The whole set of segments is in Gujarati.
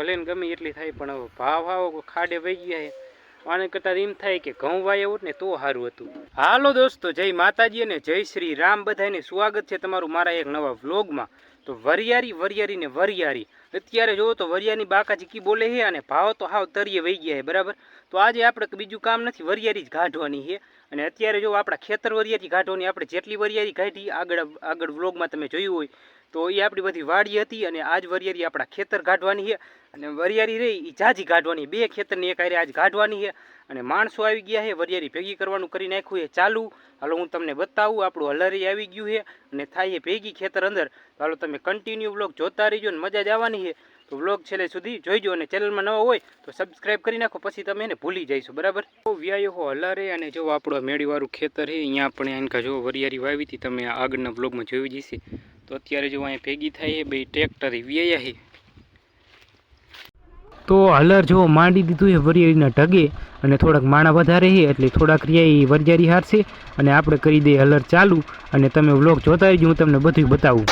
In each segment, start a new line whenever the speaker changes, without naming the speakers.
ભલે ને ગમે એટલી થાય, પણ ભાવ આવો ખાડે વહી ગયા છે. આને કરતાં એમ થાય કે ઘઉં વાય એવું ને તો સારું હતું. હાલો દોસ્તો, જય માતાજી અને જય શ્રી રામ. બધાને સ્વાગત છે તમારું મારા એક નવા વ્લોગમાં. તો વરિયારી વરિયારી ને વરિયારી અત્યારે જોવો તો વરિયાની બાકાજી કી બોલે છે અને ભાવ તો હાવ તરીએ વહી ગયા છે, બરાબર? તો આજે આપણે બીજું કામ નથી વરિયારી જ કાઢવાની છે. અને અત્યારે જો આપણા ખેતર વરિયારી કાઢવાની આપણે જેટલી વરિયારી કાઢી આગળ આગળ વ્લોગમાં તમે જોયું હોય તો એ આપણી બધી વાડી હતી અને આજ વરિયારી આપણા ખેતર કાઢવાની છે. અને વરિયારી રહી એ જાજી કાઢવાની બે ખેતરની એક હારે આજ કાઢવાની છે. અને માણસો આવી ગયા છે વરિયારી ભેગી કરવાનું કરી નાખ્યું છે, ચાલુ. હાલો હું તમને બતાવું, આપણું હલરી આવી ગયું છે અને થાય છે ભેગી ખેતર અંદર. હાલો તમે કન્ટિન્યુ વ્લોગ જોતા રહીજો ને મજા જ આવવાની છે. તો વ્લોગ છેલ્લે સુધી જોઈજો અને ચેનલમાં નવા હોય તો સબસ્ક્રાઇબ કરી નાખો, પછી તમે એને ભૂલી જઈશું, બરાબર? તો વ્યાયો હો હલારે અને જો આપણું મેળીવાળું ખેતર છે, અહીંયા આપણે એનકા જો વરિયારી વાવી હતી, તમે આગળના વ્લોગમાં જોઈ જશે તો અત્યારે જો અહીંયા ભેગી થાય છે બે ટ્રેક્ટર વ્યાયા તો હલર જો માંડી દીધું એ વરિયાળીના ઢગે અને થોડાક માણા વધારે છે એટલે થોડાક રિયા એ વરિયાળી હારશે. અને આપણે કરી દઈએ હલર ચાલુ અને તમે વ્લોગ જોતા રહીજો, હું તમને બધું બતાવું.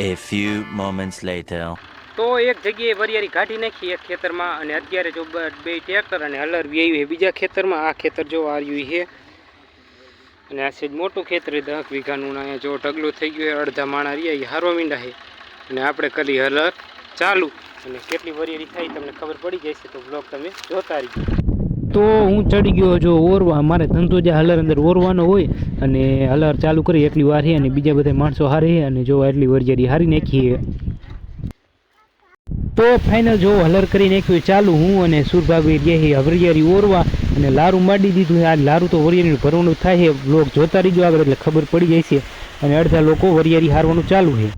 A few moments later.
તો એક જગ્યાએ વરિયાળી કાઢી નાખી એક ખેતરમાં અને અત્યારે જો બે ટ્રેક્ટર અને હલર વ્યાયું છે. બીજા ખેતરમાં આ ખેતર જો આવ્યું છે. અને આ છે મોટું ખેતર દસ વીઘાનું ને જો ઢગલું થઈ ગયું અડધા માણા રહ્યા, એ હારવા મીંડા છે. અને આપણે કરી હલર ચાલુ. અને કેટલી વરિયાળી થાય તમને ખબર પડી જશે, તો બ્લોગ તમે જોતા રહીજો. તો હું ચડી ગયો જો ઓરવા. મારે ધંધો જે હલર અંદર ઓરવાનો હોય અને હલર ચાલુ કરી એટલી વાર છે અને બીજા બધા માણસો હારે અને જો એટલી વરજારી હારી નાખીએ. તો ફાઇનલ જો હલર કરી નાખ્યું ચાલુ હું અને સુરભાભી ગયા હવરિયારી ઓરવા અને લારું માંડી દીધું આ લારું તો વરિયારી ભરવાનું થાય છે લોક જોતા રહીજો આગળ એટલે ખબર પડી જાય છે. અને અડધા લોકો વરિયારી હારવાનું ચાલુ છે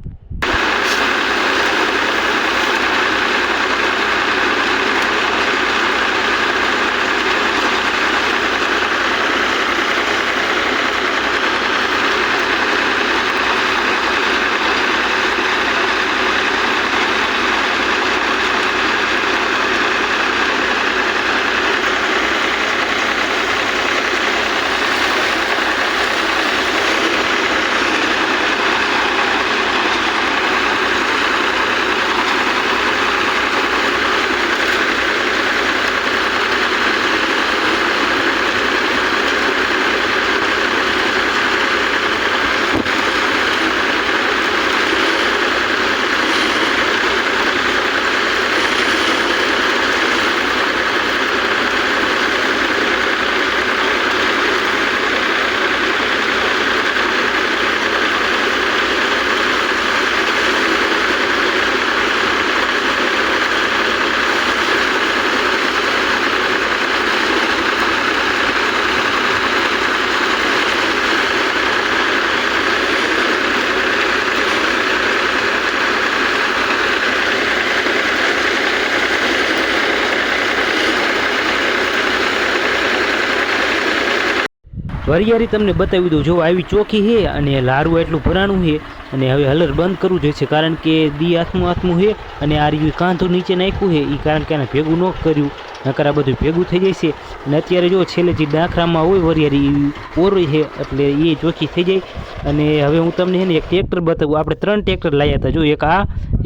વરિયાળી તમને બતાવી દઉં. જો આવી ચોખી છે અને લારું એટલું ભરાણું છે અને હવે હલર બંધ કરવું જોઈશે કારણ કે દી આથમું હાથમું છે અને આ રહ્યું કાંધું નીચે નાખ્યું છે એ કારણ કે આને ભેગું ન કર્યું. નકર આ બધું ભેગું થઈ જાય છે અને અત્યારે જો છેલ્લે જે ડાંખરામાં હોય વરિયાળી ઈ ઓરી છે એટલે એ ચોખ્ખી થઈ જાય. અને હવે હું તમને છે ને એક ટ્રેક્ટર બતાવું. આપણે ત્રણ ટ્રેક્ટર લાવ્યા હતા. જો એક આ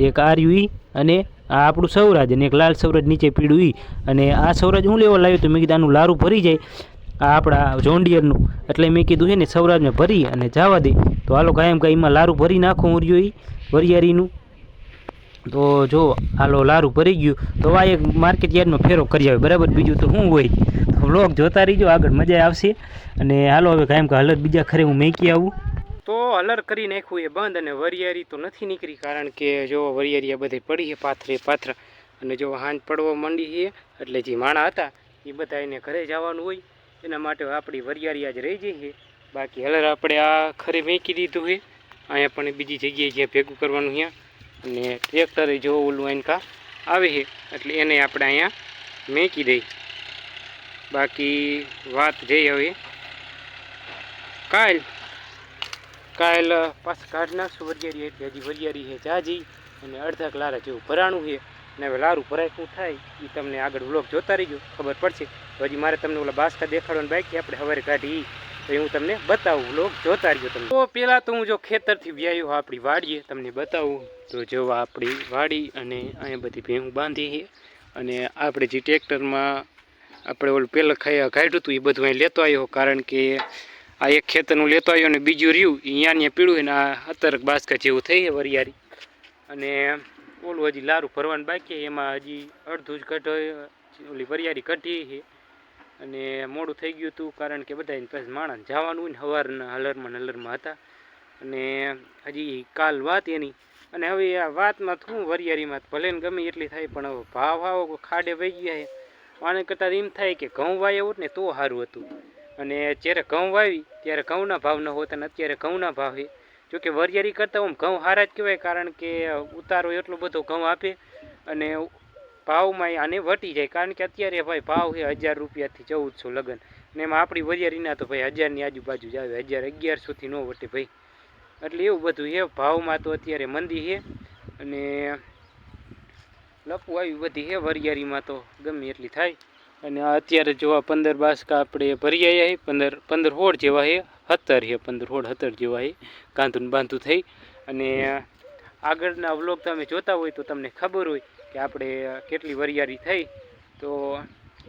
એક આ અને આ આપણું સૌરાજ અને એક લાલ સૌરાજ નીચે પીળું અને આ સૌરાજ હું લેવા લાવ્યો તો મેં કીધું આનું લારું ભરી જાય. આ આપણા જોંડિયરનું એટલે મેં કીધું છે ને સૌરાજને ભરી અને જવા દે. તો હાલો કાયમ કાંઈમાં લારું ભરી નાખું ઉર્યું ઈ, વરિયાળીનું. તો જો, હાલો લારું ભરી ગયું. તો આ એક માર્કેટ યાર્ડમાં ફેરો કરી આવે બરાબર? બીજું તો શું હોય? તો જોતા રહીજો, આગળ મજા આવશે. અને હાલો હવે કાયમ કે હલર બીજા ખરે હું મેકી આવું. તો હલર કરી નાખ્યું એ બંધ અને વરિયારી તો નથી નીકળી, કારણ કે જો વરિયારી આ બધી પડી છે, પાથરે પાથરા. અને જો હાંજ પડવા માંડી છે, એટલે જે માણા હતા, એ બધા એને ઘરે જવાનું હોય. એના માટે આપણી વરિયાળી આજ રહી જઈ છે બાકી હલર આપણે આ ખરે મેકી દીધું છે. અહીંયા પણ બીજી જગ્યાએ જ્યાં ભેગું કરવાનું અહીંયા અને ટ્રેક્ટરે જો ઓલું એનકા આવે છે, એટલે એને આપણે અહીંયા મેકી દઈ બાકી વાત જઈ હવે. કાલ કાલ પાછા કાઢ નાખશું વરિયાળી, એટલે હજી વરિયાળી છે જાજી અને અડધા કલારા જેવું ભરાણું છે. અને હવે લારું ભરાય શું થાય એ તમને આગળ વ્લોગ જોતા રહીજો, ખબર પડશે. તો હજી મારે તમને ઓલા બાસકા દેખાડવાનું બાકી આપણે સવારે કાઢી તો હું તમને બતાવું લોક જોતા રહ્યો તમને તો પહેલાં તો હું જો ખેતરથી વ્યાયો આપણી વાડીએ, તમને બતાવું. તો જો આપણી વાડી અને અહીંયા બધી ભેહું બાંધી છે. અને આપણે જે ટ્રેક્ટરમાં આપણે ઓલું પહેલાં ખાઈ કાઢ્યું હતું એ બધું અહીં લેતો આવ્યો, કારણ કે આ એક ખેતરનું લેતો આવ્યો અને બીજું રહ્યું અહીંયા ને પીળું અને આ અત્તરક બાસકા જેવું થઈ છે વરિયાળી. અને ઓલું હજી લારું ભરવાનું બાકી એમાં હજી અડધું જ કઢ ઓલી વરિયાળી કઢી છે. અને મોડું થઈ ગયું હતું કારણ કે બધા પછી માણસ જવાનું હોય ને સવારના હલરમાં હલરમાં હતા. અને હજી કાલ વાત એની. અને હવે આ વાતમાં શું વરિયાળીમાં ભલે ને ગમે એટલી થાય પણ હવે ભાવ આવો ખાડે વહી ગયા આને કરતાં એમ થાય કે ઘઉં વાય હોત ને તો સારું હતું. અને જ્યારે ઘઉં વાવી, ત્યારે ઘઉંના ભાવ ન હોતા ને અત્યારે ઘઉંના ભાવ છે. જોકે વરિયાળી કરતાં આમ ઘઉં સારા જ કહેવાય કારણ કે ઉતારો એટલો બધો ઘઉં આપે અને ભાવમાં આને વટી જાય. કારણ કે અત્યારે ભાઈ ભાવ છે હજાર રૂપિયાથી ચૌદસો લગન. ને એમાં આપણી વરિયાળીના તો ભાઈ હજારની આજુબાજુ જ આવે. હજાર અગિયારસોથી ન વટે ભાઈ. એટલે એવું બધું છે. ભાવમાં તો અત્યારે મંદી છે. અને લપુ આવી બધી છે વરિયારીમાં તો. ગમે એટલી થાય. અને અત્યારે જોવા પંદર બાસકા આપણે ભરી આવ્યા છે. પંદર પંદર હોળ જેવા છે. હતર છે. પંદર હોળ હતર જેવા છે. કાંધું બાંધું થઈ. અને આગળના વ્લોગ તમે જોતા હોય તો તમને ખબર હોય. કે આપણે કેટલી વરિયાળી થઈ, તો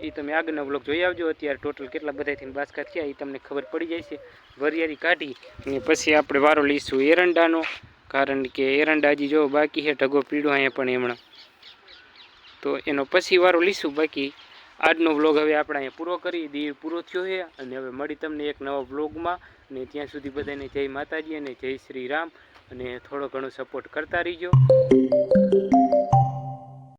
એ તમે આગળનો વ્લોગ જોઈ આવજો. અત્યારે ટોટલ કેટલા બધા થઈને બાસકા થયા, એ તમને ખબર પડી જાય છે. વરિયારી કાઢી અને પછી આપણે વારો લઈશું એરંડાનો, કારણ કે એરંડા હજી જો બાકી છે, ઢગો પીળો અહીંયા પણ હમણાં. તો એનો પછી વારો લઈશું બાકી. આજનો વ્લોગ હવે આપણે અહીંયા પૂરો કરી, દીવ પૂરો થયો છે. અને હવે મળી તમને એક નવા વ્લોગમાં. અને ત્યાં સુધી બધાને જય માતાજી અને જય શ્રી રામ. અને થોડો ઘણો સપોર્ટ કરતા રહીજો.